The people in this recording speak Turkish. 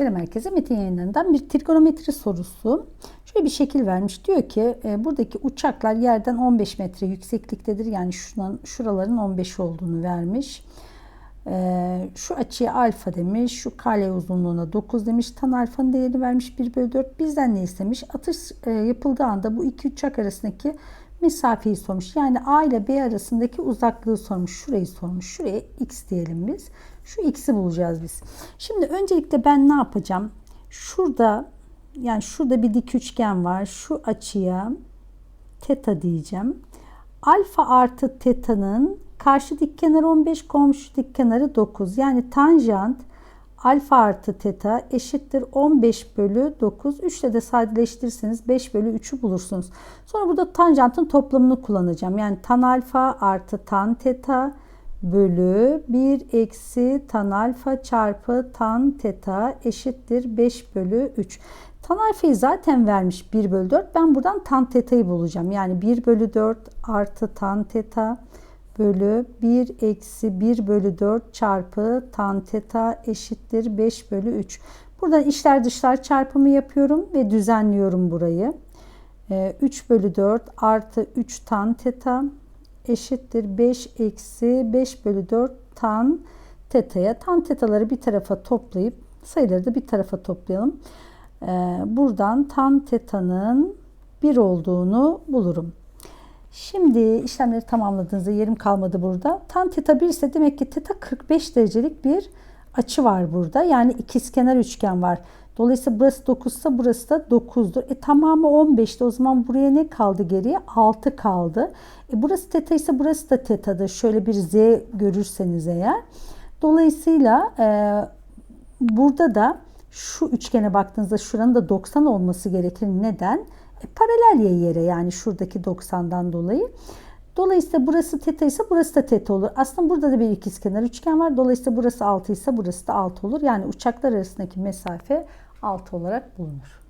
Veri Merkezi Metin Yayınları'ndan bir trigonometri sorusu. Şöyle bir şekil vermiş. Diyor ki e, buradaki uçaklar yerden 15 metre yüksekliktedir. Yani şuran, şuraların 15 olduğunu vermiş. E, şu açıya alfa demiş. Şu kare uzunluğuna 9 demiş. Tan alfanın değerini vermiş 1 bölü 4. Bizden ne istemiş? Atış e, yapıldığı anda bu iki uçak arasındaki mesafeyi sormuş. Yani A ile B arasındaki uzaklığı sormuş. Şurayı sormuş. Şuraya x diyelim biz. Şu x'i bulacağız biz. Şimdi öncelikle ben ne yapacağım? Şurada yani şurada bir dik üçgen var. Şu açıya teta diyeceğim. Alfa artı teta'nın karşı dik kenarı 15, komşu dik kenarı 9. Yani tanjant alfa artı teta eşittir 15 bölü 9. 3 ile de sadeleştirirseniz 5 bölü 3'ü bulursunuz. Sonra burada tanjantın toplamını kullanacağım. Yani tan alfa artı tan teta bölü 1 eksi tan alfa çarpı tan teta eşittir 5 bölü 3. Tan alfayı zaten vermiş 1 bölü 4. Ben buradan tan teta'yı bulacağım. Yani 1 bölü 4 artı tan teta bölü 1 eksi 1 bölü 4 çarpı tan teta eşittir 5 bölü 3. Buradan içler dışlar çarpımı yapıyorum ve düzenliyorum burayı. 3 bölü 4 artı 3 tan teta eşittir 5 eksi 5 bölü 4 tan teta'ya. Tan tetaları bir tarafa toplayıp sayıları da bir tarafa toplayalım. Buradan tan teta'nın 1 olduğunu bulurum. Şimdi işlemleri tamamladığınızda yerim kalmadı burada. Tan teta 1 ise demek ki teta 45 derecelik bir açı var burada. Yani ikizkenar üçgen var. Dolayısıyla burası 9 ise burası da 9'dur. E tamamı 15'ti. O zaman buraya ne kaldı geriye? 6 kaldı. E burası teta ise burası da tetadır. Şöyle bir z görürseniz eğer. Dolayısıyla e, burada da şu üçgene baktığınızda şuranın da 90 olması gerekir. Neden? E, paralel ya yere yani şuradaki 90'dan dolayı. Dolayısıyla burası teta ise burası da teta olur. Aslında burada da bir ikizkenar üçgen var. Dolayısıyla burası 6 ise burası da 6 olur. Yani uçaklar arasındaki mesafe 6 olarak bulunur.